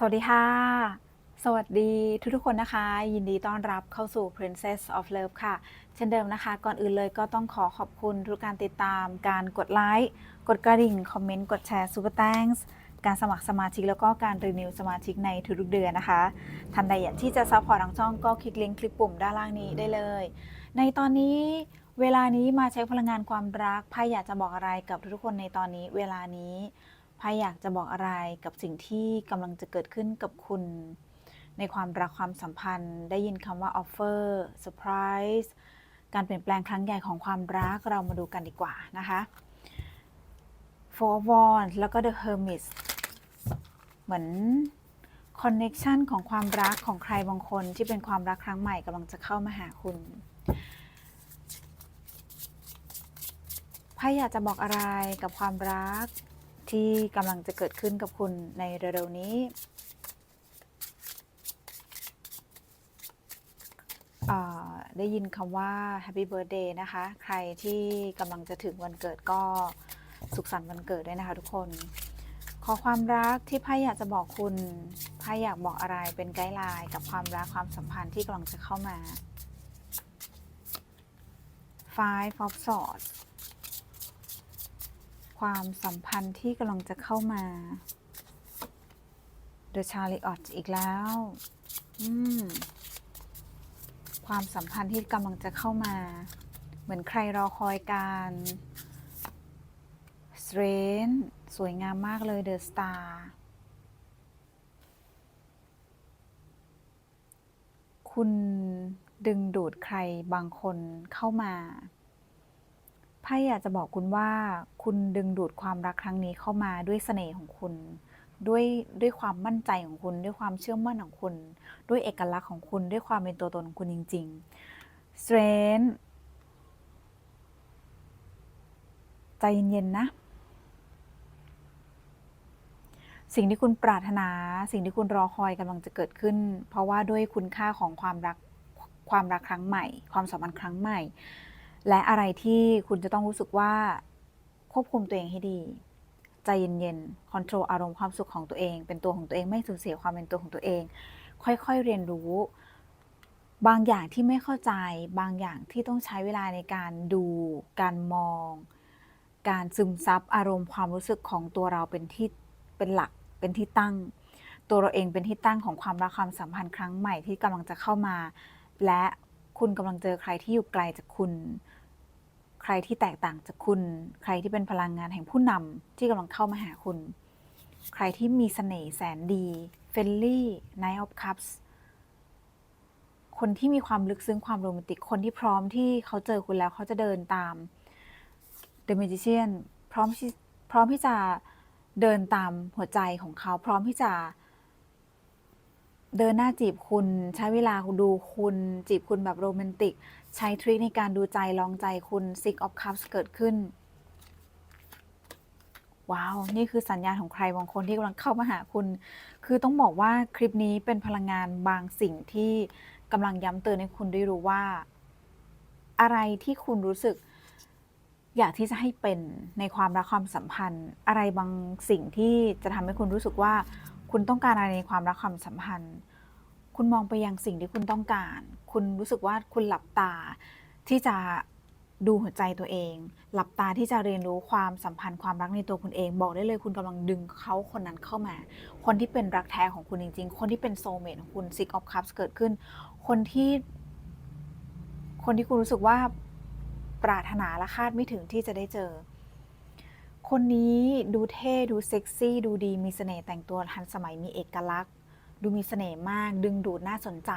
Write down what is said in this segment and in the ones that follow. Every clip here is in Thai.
สวัสดีค่ะ สวัสดีทุกๆคนนะคะ ยินดีต้อนรับเข้าสู่ Princess of Love ค่ะ เช่นเดิมนะคะ ก่อนอื่นเลยก็ต้องขอขอบคุณทุกการติดตามการกดไลค์กดกระดิ่ง คอมเมนต์ กดแชร์ Super Thanks การสมัครสมาชิกแล้วก็การรีนิวสมาชิกในทุกๆเดือนนะคะท่านใดอยากที่จะซัพพอร์ตทางช่องก็คลิกลิงก์คลิกปุ่มด้านล่างนี้ได้เลย ในตอนนี้เวลานี้มาใช้พลังงานความรักไพ่อยากจะบอกอะไรกับทุกๆคนในตอนนี้เวลานี้ ไพ่อยากจะบอกอะไรกับสิ่งที่กำลังจะเกิดขึ้นกับคุณ ในความรักความสัมพันธ์ ได้ยินคำว่า offer surprise การเปลี่ยนแปลงครั้งใหญ่ของความรักเรามาดูกันดีกว่านะคะ four w a n d แล้วก็ the hermit เหมือน connection ของความรักของใครบางคนที่เป็นความรักครั้งใหม่กำลังจะเข้ามาหาคุณไพ่อยากจะบอกอะไรกับความรัก ที่กำลังจะเกิดขึ้นกับคุณในเร็วๆนี้ได้ยินคำว่า Happy Birthday นะคะ ใครที่กำลังจะถึงวันเกิดก็สุขสันต์วันเกิดด้วยนะคะทุกคน ขอความรักที่ไพ่อยากจะบอกคุณไพ่อยากบอกอะไรเป็นไกด์ไลน์กับความรักความสัมพันธ์ที่กำลังจะเข้ามา Five of Swords ความสัมพันธ์ที่กำลังจะเข้ามา The Chariot อีกแล้วอืมความสัมพันธ์ที่กำลังจะเข้ามา เหมือนใครรอคอยการ Strength สวยงามมากเลย The Star คุณดึงดูดใครบางคนเข้ามา ไพ่อยากจะบอกคุณว่า คุณดึงดูดความรักครั้งนี้เข้ามาด้วยเสน่ห์ของคุณ ด้วยด้วยความมั่นใจของคุณ ด้วยความเชื่อมั่นของคุณ ด้วยเอกลักษณ์ของคุณ ด้วยความเป็นตัวตนของคุณจริงๆ strength ใจเย็นๆนะ สิ่งที่คุณปรารถนา สิ่งที่คุณรอคอยกำลังจะเกิดขึ้น เพราะว่าด้วยคุณค่าของความรักความรักครั้งใหม่ ความสัมพันธ์ครั้งใหม่ และอะไรที่คุณจะต้องรู้สึกว่าควบคุมตัวเองให้ดี ใจเย็นๆคอนโทรลอารมณ์ความสุขของตัวเอง เป็นตัวของตัวเองไม่สูญเสียความเป็นตัวของตัวเอง ค่อยๆเรียนรู้ บางอย่างที่ไม่เข้าใจ บางอย่างที่ต้องใช้เวลาในการดู การมอง การซึมซับอารมณ์ความรู้สึกของตัวเราเป็นที่เป็นหลักเป็นที่ตั้ง ตัวเราเองเป็นที่ตั้งของความรักความสัมพันธ์ครั้งใหม่ที่กำลังจะเข้ามา และ คุณกำลังเจอใครที่อยู่ไกลจากคุณ ใครที่แตกต่างจากคุณ ใครที่เป็นพลังงานแห่งผู้นำที่กำลังเข้ามาหาคุณ ใครที่มีเสน่ห์แสนดีเฟลลี่ Knight of Cups คนที่มีความลึกซึ้งความโรแมนติก คนที่พร้อมที่เขาเจอคุณแล้วเขาจะเดินตาม The Magician พร้อมที่พร้อมที่จะเดินตามหัวใจของเขาพร้อมที่จะ เดินหน้าจีบคุณใช้เวลาดูคุณจีบคุณแบบโรแมนติก ใช้ทริคในการดูใจลองใจคุณ Six of Cups เกิดขึ้น ว้าว นี่คือสัญญาณของใครบางคนที่กำลังเข้ามาหาคุณ คือต้องบอกว่าคลิปนี้เป็นพลังงานบางสิ่งที่กำลังย้ำเตือนให้คุณได้รู้ว่า อะไรที่คุณรู้สึก อยากที่จะให้เป็นในความรักความสัมพันธ์ อะไรบางสิ่งที่จะทำให้คุณรู้สึกว่า คุณต้องการอะไรในความรักความสัมพันธ์ คุณมองไปยังสิ่งที่คุณต้องการ คุณรู้สึกว่าคุณหลับตาที่จะดูหัวใจตัวเอง หลับตาที่จะเรียนรู้ความสัมพันธ์ความรักในตัวคุณเอง บอกได้เลยคุณกำลังดึงเขาคนนั้นเข้ามา คนที่เป็นรักแท้ของคุณจริง ๆ คนที่เป็นโซเมทของคุณ Six of Cups เกิดขึ้น คนที่ คนที่คุณรู้สึกว่าปรารถนาและคาดไม่ถึงที่จะได้เจอ คนนี้ดูเท่ดูเซ็กซี่ ดูดีมีเสน่ห์แต่งตัวทันสมัยมีเอกลักษณ์ ดูมีเสน่ห์มากดึงดูดน่าสนใจ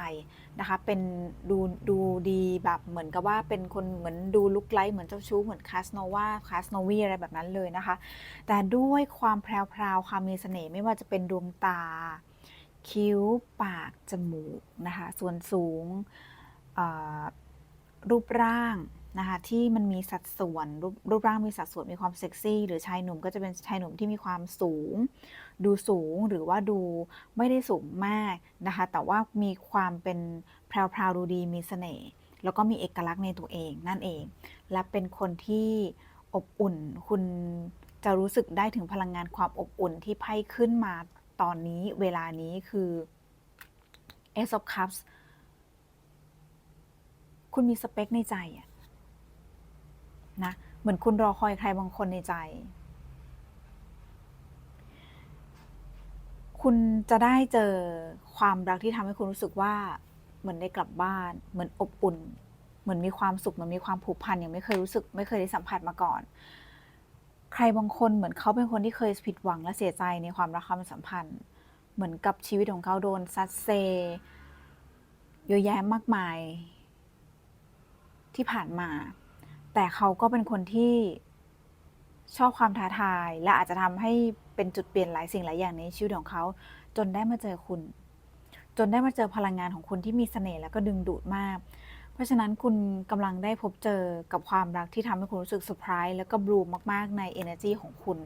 นะคะเป็นดูดูดีแบบเหมือนกับว่าเป็นคนเหมือนดูลุกไลท์เหมือนเจ้าชู้เหมือนคาสโนวาคาสโนวีอะไรแบบนั้นเลยนะคะ แต่ด้วยความแพรวๆความมีเสน่ห์ไม่ว่าจะเป็นดวงตา คิ้วปาก จมูกนะคะส่วนสูงรูปร่าง นะคะที่มันมีสัดส่วนรูปรูปร่างมีสัดส่วนมีความเซ็กซี่ หรือชายหนุ่มก็จะเป็นชายหนุ่มที่มีความสูง ดูสูงหรือว่าดูไม่ได้สูงมากนะคะแต่ว่ามีความเป็นแพรวๆดูดีมีเสน่ห์แล้วก็มีเอกลักษณ์ในตัวเองนั่นเอง และเป็นคนที่อบอุ่นคุณจะรู้สึกได้ถึงพลังงานความอบอุ่นที่ไพ่ขึ้นมาตอนนี้เวลานี้คือ Ace of Cups คุณมีสเปคในใจอะ นะเหมือนคุณรอคอยใครบางคนในใจ คุณจะได้เจอความรักที่ทำให้คุณรู้สึกว่าเหมือนได้กลับบ้าน เหมือนอบอุ่น เหมือนมีความสุขเหมือนมีความผูกพันอย่างไม่เคยรู้สึก ไม่เคยได้สัมผัสมาก่อน ใครบางคนเหมือนเขาเป็นคนที่เคยผิดหวังและเสียใจในความรักความสัมพันธ์ เหมือนกับชีวิตของเขาโดนซัดเซเยอะแยะมากมายที่ผ่านมา แต่เขาก็เป็นคนที่ชอบความท้าทาย และอาจจะทำให้เป็นจุดเปลี่ยนหลายสิ่งหลายอย่างในชีวิตของเขา จนได้มาเจอคุณ จนได้มาเจอพลังงานของคุณที่มีเสน่ห์และก็ดึงดูดมาก เพราะฉะนั้นคุณกำลังได้พบเจอกับความรักที่ทำให้คุณรู้สึกเซอร์ไพรส์แล้วก็บลูมมาก ๆ ใน energy ของคุณ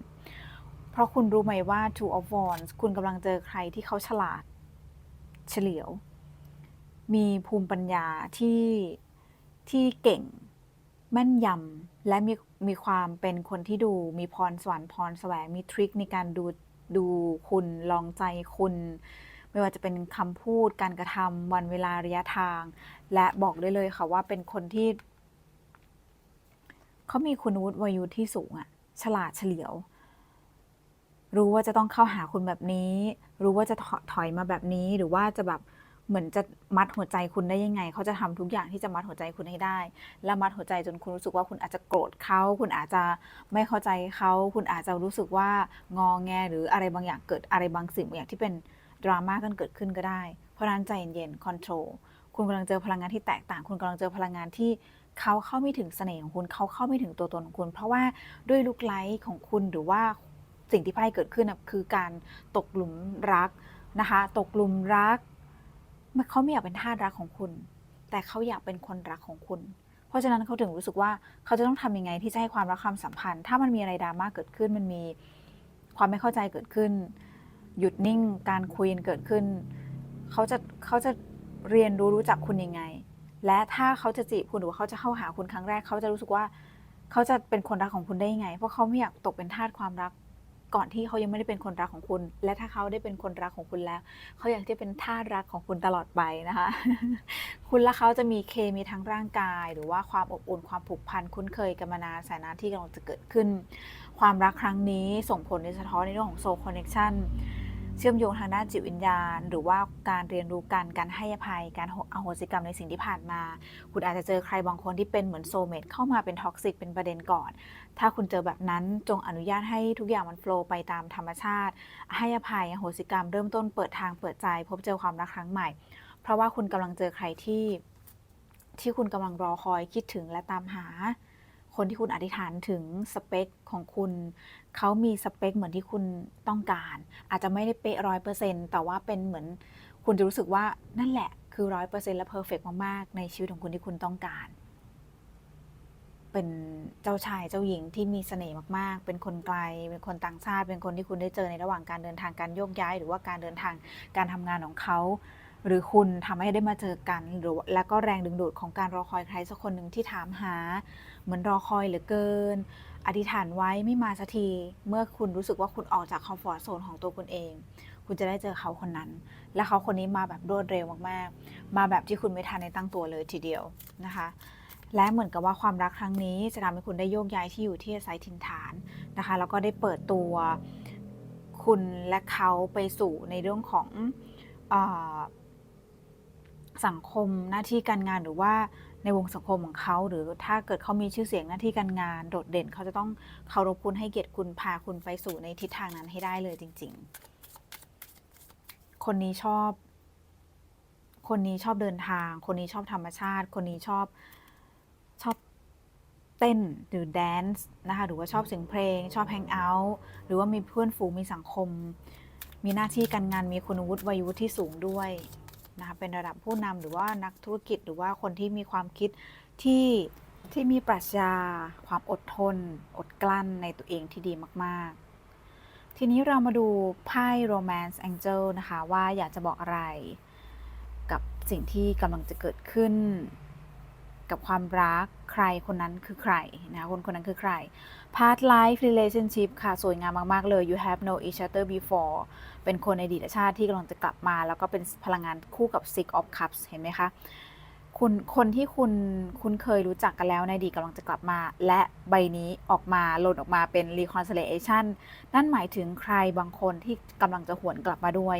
เพราะคุณรู้ไหมว่า two of wands คุณกำลังเจอใครที่เขาฉลาด เฉลียว มีภูมิปัญญาที่ที่เก่ง แม่นยำและมีมีความเป็นคนที่ดู มีพรสวรรค์พรแสวงมีทริคในการดูดูคุณลองใจคุณ ไม่ว่าจะเป็นคำพูดการกระทำวันเวลาระยะทาง และบอกได้เลยค่ะว่าเป็นคนที่เขามีคุณวุฒิวัยุที่สูงอะฉลาดเฉลียว รู้ว่าจะต้องเข้าหาคุณแบบนี้ รู้ว่าจะถถอยมาแบบนี้หรือว่าจะแบบ เหมือนจะมัดหัวใจคุณได้ยังไง เขาจะทำทุกอย่างที่จะมัดหัวใจคุณให้ได้ และมัดหัวใจจนคุณรู้สึกว่าคุณอาจจะโกรธเขา คุณอาจจะไม่เข้าใจเขา คุณอาจจะรู้สึกว่างอแงหรืออะไรบางอย่างเกิดอะไรบางสิ่งบางอย่างที่เป็นดราม่ากันเกิดขึ้นก็ได้ เพราะนั้นใจเย็นๆคอนโทรลคุณกำลังเจอพลังงานที่แตกต่าง คุณกำลังเจอพลังงานที่เขาเข้าไม่ถึงเสน่ห์ของคุณ เขาเข้าไม่ถึงตัวตนของคุณ เพราะว่าด้วยลุกไลท์ของคุณหรือว่าสิ่งที่ไพ่เกิดขึ้นคือการตกหลุมรักนะคะ ตกหลุมรัก เขาไม่อยากเป็นทาสรักของคุณ แต่เขาอยากเป็นคนรักของคุณ เพราะฉะนั้นเขาถึงรู้สึกว่าเขาจะต้องทำยังไงที่จะให้ความรักความสัมพันธ์ ถ้ามันมีอะไรดราม่าเกิดขึ้น มันมีความไม่เข้าใจเกิดขึ้น หยุดนิ่งการคุยเกิดขึ้น เขาจะเขาจะเรียนรู้รู้จักคุณยังไง และถ้าเขาจะจีบคุณหรือเขาจะเข้าหาคุณครั้งแรก เขาจะรู้สึกว่า เขาจะเป็นคนรักของคุณได้ยังไง เพราะเขาไม่อยากตกเป็นทาสความรัก ก่อนที่เขายังไม่ได้เป็นคนรักของคุณ และถ้าเขาได้เป็นคนรักของคุณแล้ว เขาอยากที่เป็นท่ารักของคุณตลอดไปนะคะ คุณและเขาจะมีเคมีทั้งร่างกาย หรือว่าความอบอุ่นความผูกพันคุ้นเคยกันมานานสายนานที่กำลังจะเกิดขึ้น ความรักครั้งนี้ส่งผลในสะท้อนในเรื่องของโซลคอนเนคชัน เชื่อมโยงทางด้านจิตวิญญาณ หรือว่าการเรียนรู้กันการให้อภัย การอโหสิกรรมในสิ่งที่ผ่านมา คุณอาจจะเจอใครบางคนที่เป็นเหมือนโซเมตเข้ามาเป็นท็อกซิกเป็นประเด็นก่อน ถ้าคุณเจอแบบนั้นจงอนุญาตให้ทุกอย่างมันโฟล์ไปตามธรรมชาติ ให้อภัยอโหสิกรรมเริ่มต้นเปิดทางเปิดใจ พบเจอความรักครั้งใหม่ เพราะว่าคุณกำลังเจอใครที่ที่คุณกำลังรอคอยคิดถึงและตามหา คนที่คุณอธิษฐานถึงสเปคของคุณ เขามีสเปคเหมือนที่คุณต้องการ อาจจะไม่ได้เป๊ะร้อยเปอร์เซ็นแต่ว่าเป็นเหมือนคุณจะรู้สึกว่านั่นแหละคือร้อยเปอร์เซ็นและเพอร์เฟกมาก ๆ ในชีวิตของคุณที่คุณต้องการ เป็นเจ้าชายเจ้าหญิงที่มีเสน่ห์มาก ๆ เป็นคนไกล เป็นคนต่างชาติ เป็นคนที่คุณได้เจอในระหว่างการเดินทางการโยกย้าย หรือว่าการเดินทางการทำงานของเขา หรือคุณทำให้ได้มาเจอกันหรือแล้วก็แรงดึงดูดของการรอคอยใครสักคนหนึ่งที่ถามหา เหมือนรอคอยเหลือเกิน อธิษฐานไว้ไม่มาสักที เมื่อคุณรู้สึกว่าคุณออกจากคอมฟอร์ทโซนของตัวคุณเอง คุณจะได้เจอเขาคนนั้น และเขาคนนี้มาแบบรวดเร็วมากๆ มาแบบที่คุณไม่ทันในตั้งตัวเลยทีเดียวนะคะและเหมือนกับว่าความรักครั้งนี้จะทำให้คุณได้โยกย้ายที่อยู่ที่อาศัยถิ่นฐานนะคะ แล้วก็ได้เปิดตัวคุณและเขาไปสู่ในเรื่องของอ สังคมหน้าที่การงานหรือว่าในวงสังคมของเขาหรือถ้าเกิดเขามีชื่อเสียงหน้าที่การงานโดดเด่นเขาจะต้องเคารพคุณให้เกียรติคุณพาคุณไปสู่ในทิศทางนั้นให้ได้เลยจริง ๆ คนนี้ชอบ คนนี้ชอบเดินทาง คนนี้ชอบธรรมชาติ คนนี้ชอบชอบเต้นหรือแดนซ์นะคะหรือว่าชอบเสียงเพลง ชอบแฮงเอาท์หรือว่ามีเพื่อนฝูงมีสังคม มีหน้าที่การงานมีคุณวุฒิวัยวุฒิที่สูงด้วย นะคะเป็นระดับผู้นำหรือว่านักธุรกิจหรือว่าคนที่มีความคิดที่ที่มีปรัชญาความอดทน อดกลั้นในตัวเองที่ดีมาก ๆ ทีนี้เรามาดูไพ่ Romance Angel นะคะว่าอยากจะบอกอะไร กับสิ่งที่กำลังจะเกิดขึ้น กับความรักใครคนนั้นคือใครนะคะคนคนนั้นคือใคร past life relationship ค่ะ สวยงามมาก ๆ เลย you have No Each Other before เป็นคนในอดีตชาติที่กำลังจะกลับมา แล้วก็เป็นพลังงานคู่กับ six of cups เห็นไหมคะคุณคนที่คุณคุณเคยรู้จักกันแล้วในอดีตกำลังจะกลับมา และใบนี้ออกมาหล่นออกมาเป็น reconciliation นั่นหมายถึงใครบางคนที่กำลังจะหวนกลับมาด้วย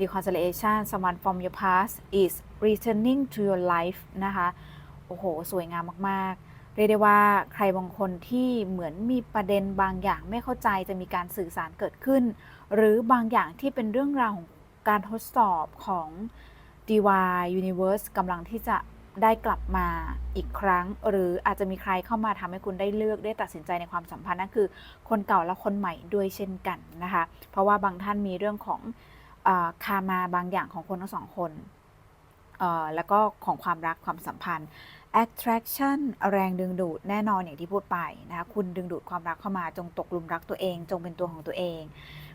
reconciliation someone from your past is returning to your life นะคะ โอ้โห สวยงามมาก ๆ เรียกได้ว่าใครบางคนที่เหมือนมีประเด็นบางอย่างไม่เข้าใจจะมีการสื่อสารเกิดขึ้น หรือบางอย่างที่เป็นเรื่องราวของการทดสอบของ DY Universe กำลังที่จะได้กลับมาอีกครั้ง หรืออาจจะมีใครเข้ามาทำให้คุณได้เลือกได้ตัดสินใจในความสัมพันธ์นั่นคือ คนเก่าและคนใหม่ด้วยเช่นกันนะคะ เพราะว่าบางท่านมีเรื่องของอคามาบางอย่างของคนทั้งสองคน แล้วก็ของความรักความสัมพันธ์ attraction แรงดึงดูดแน่นอนอย่างที่พูดไปนะคะคุณดึงดูดความรักเข้ามาจงตกหลุมรักตัวเอง จงเป็นตัวของตัวเอง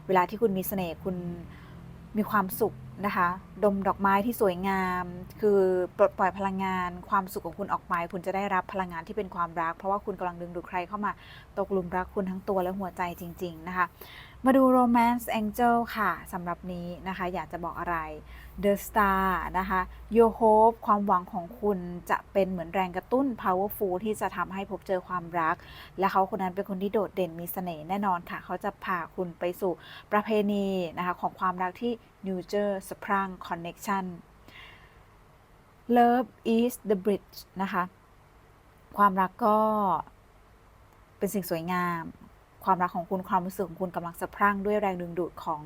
เวลาที่คุณมีเสน่ห์คุณมีความสุขนะคะ ดมดอกไม้ที่สวยงาม คือปลดปล่อยพลังงาน ความสุขของคุณออกไป คุณจะได้รับพลังงานที่เป็นความรัก เพราะว่าคุณกำลังดึงดูดใครเข้ามาตกหลุมรักคุณทั้งตัวและหัวใจจริง ๆ นะคะ มาดู romance angel ค่ะสำหรับนี้นะคะ อยากจะบอกอะไร the star นะคะ your hope ความหวังของคุณจะเป็นเหมือนแรงกระตุ้น powerful ที่จะทำให้พบเจอความรัก และเขาคนนั้นเป็นคนที่โดดเด่นมีเสน่ห์แน่นอนค่ะ เขาจะพาคุณไปสู่ประเพณีนะคะ ของความรักที่ New Jersey Sprang Connection Love is the bridge นะคะ ความรักก็เป็นสิ่งสวยงาม ความรักของคุณความรู้สึกของคุณกำลังสะพรั่งด้วยแรงดึงดูดของ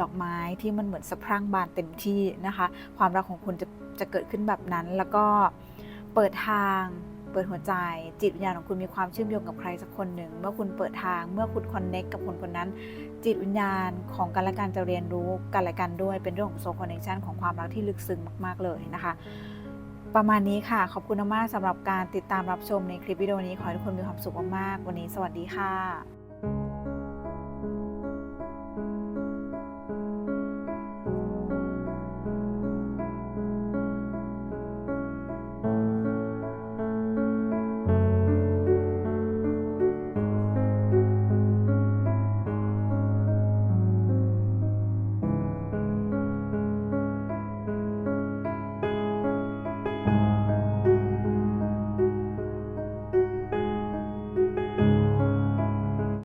ดอกไม้ที่มันเหมือนสะพรั่งบานเต็มที่นะคะ ความรักของคุณจะจะเกิดขึ้นแบบนั้น แล้วก็เปิดทาง เปิดหัวใจ จิตวิญญาณของคุณมีความเชื่อมโยงกับใครสักคนหนึ่ง เมื่อคุณเปิดทาง เมื่อคุณคอนเน็กกับคนคนนั้น จิตวิญญาณของกันและกันจะเรียนรู้กันและกันด้วย เป็นเรื่องของโซคอนเนคชันของความรักที่ลึกซึ้งมาก ๆ เลยนะคะ ประมาณนี้ค่ะ ขอบคุณมากสำหรับการติดตามรับชมในคลิปวิดีโอนี้ ขอให้ทุกคนมีความสุขมากๆ วันนี้ สวัสดีค่ะ